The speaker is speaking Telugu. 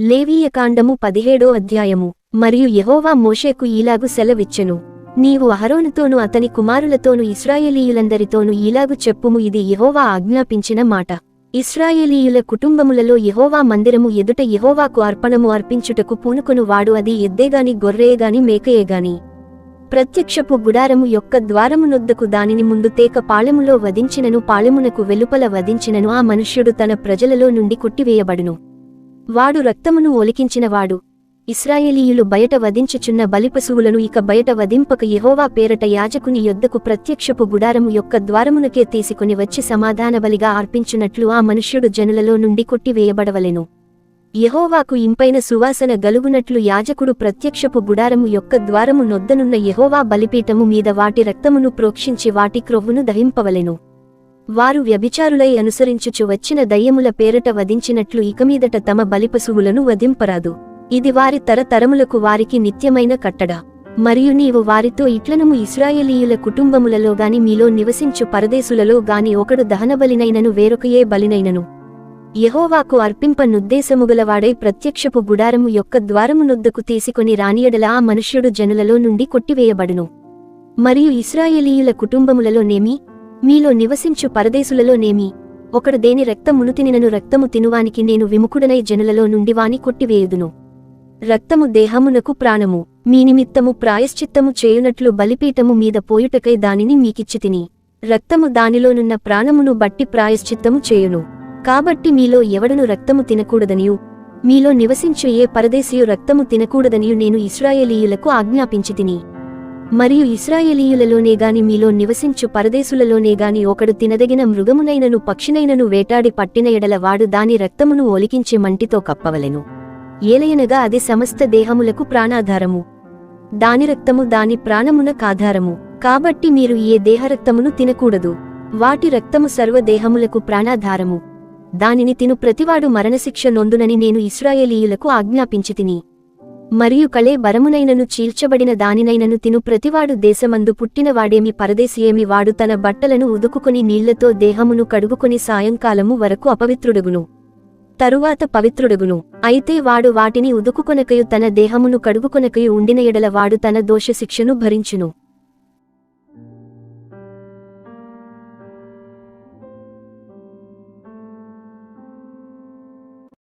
లేవీయకాండము పదిహేడో అధ్యాయము. మరియు యహోవా మోషేకు ఈలాగు సెలవిచ్చెను. నీవు అహరోనుతోను అతని కుమారులతోను ఇస్రాయేలీయులందరితోనూ ఈలాగు చెప్పుము ఇది యెహోవా ఆజ్ఞాపించిన మాట. ఇస్రాయేలీయుల కుటుంబములలో యహోవా మందిరము ఎదుట యహోవాకు అర్పణము అర్పించుటకు పూనుకొను వాడు అది ఎద్దేగాని గొర్రెయేగాని మేకయేగాని. ప్రత్యక్షపు గుడారము యొక్క ద్వారమునొద్దకు దానిని ముందు తేక పాళెములో వధించినను పాళెమునకు వెలుపల వధించినను ఆ మనుష్యుడు తన ప్రజలలో నుండి కొట్టివేయబడును. వాడు రక్తమును ఒలికించినవాడు. ఇస్రాయేలీయులు బయట వధించుచున్న బలిపశువులను ఇక బయట వధింపక యహోవా పేరట యాజకుని యొద్దకు ప్రత్యక్షపు గుడారము యొక్క ద్వారమునకే తీసుకుని వచ్చి సమాధాన బలిగా అర్పించునట్లు ఆ మనుష్యుడు జనులలో నుండి కొట్టివేయబడవలెను. యహోవాకు ఇంపైన సువాసన గలుగునట్లు యాజకుడు ప్రత్యక్షపు గుడారము యొక్క ద్వారము నొద్దనున్న యహోవా బలిపీఠము మీద వాటి రక్తమును ప్రోక్షించి వాటి క్రొవ్వును దహింపవలెను. వారు వ్యభిచారులై అనుసరించుచు వచ్చిన దయ్యముల పేరట వధించినట్లు ఇకమీదట తమ బలిపశువులను వధింపరాదు. ఇది వారి తరతరములకు వారికి నిత్యమైన కట్టడ. మరియు నీవు వారితో ఇట్లనము ఇస్రాయేలీయుల కుటుంబములలో గాని మీలో నివసించు పరదేశులలో గాని ఒకడు దహనబలినైనను వేరొకయే బలినైనను. యహోవాకు అర్పింపనుద్దేశముగలవాడై ప్రత్యక్షపు గుడారము యొక్క ద్వారమునొద్దకు తీసుకుని రానియడల ఆ మనుష్యుడు జనులలో నుండి కొట్టివేయబడును. మరియు ఇస్రాయేలీయుల కుటుంబములలోనేమి మీలో నివసించు పరదేశులలోనేమి? ఒకడు దేని రక్తమును తినినను రక్తము తినువానికి నేను విముఖుడనై జనులలో నుండి వాని కొట్టివేయుదును. రక్తము దేహమునకు ప్రాణము మీ నిమిత్తము ప్రాయశ్చిత్తము చేయునట్లు బలిపీఠము మీద పోయుటకై దానిని మీకిచ్చితిని. రక్తము దానిలోనున్న ప్రాణమును బట్టి ప్రాయశ్చిత్తము చేయును. కాబట్టి మీలో ఎవడను రక్తము తినకూడదనియు? మీలో నివసించు ఏ పరదేశీయు రక్తము తినకూడదనియు నేను ఇస్రాయేలీయులకు ఆజ్ఞాపించితిని. మరియు ఇస్రాయేలీయులలోనే గాని మీలో నివసించు పరదేశులలోనే గాని ఒకడు తినదగిన మృగమునైనను పక్షినైనను వేటాడి పట్టిన ఎడల వాడు దాని రక్తమును ఒలికించే మంటితో కప్పవలెను. ఏలయనగా అది సమస్త దేహములకు ప్రాణాధారము. దాని రక్తము దాని ప్రాణమున కాధారము. కాబట్టి మీరు ఏ దేహరక్తమును తినకూడదు. వాటి రక్తము సర్వదేహములకు ప్రాణాధారము. దానిని తిను ప్రతివాడు మరణశిక్ష నొందునని నేను ఇస్రాయేలీయులకు ఆజ్ఞాపించితిని మరియు కళే బరమునైనను చీల్చబడిన దానినైనను తిను. ప్రతివాడు దేశమందు పుట్టినవాడేమి పరదేశియేమి వాడు తన బట్టలను ఉదుకుకొని నీళ్ళతో దేహమును కడుగుకొని సాయంకాలము వరకు అపవిత్రుడగును. తరువాత పవిత్రుడగును. అయితే వాడు వాటిని ఉదుకుకొనకయు తన దేహమును కడుగుకొనకయు ఉండిన ఎడల వాడు తన దోషశిక్షను భరించును.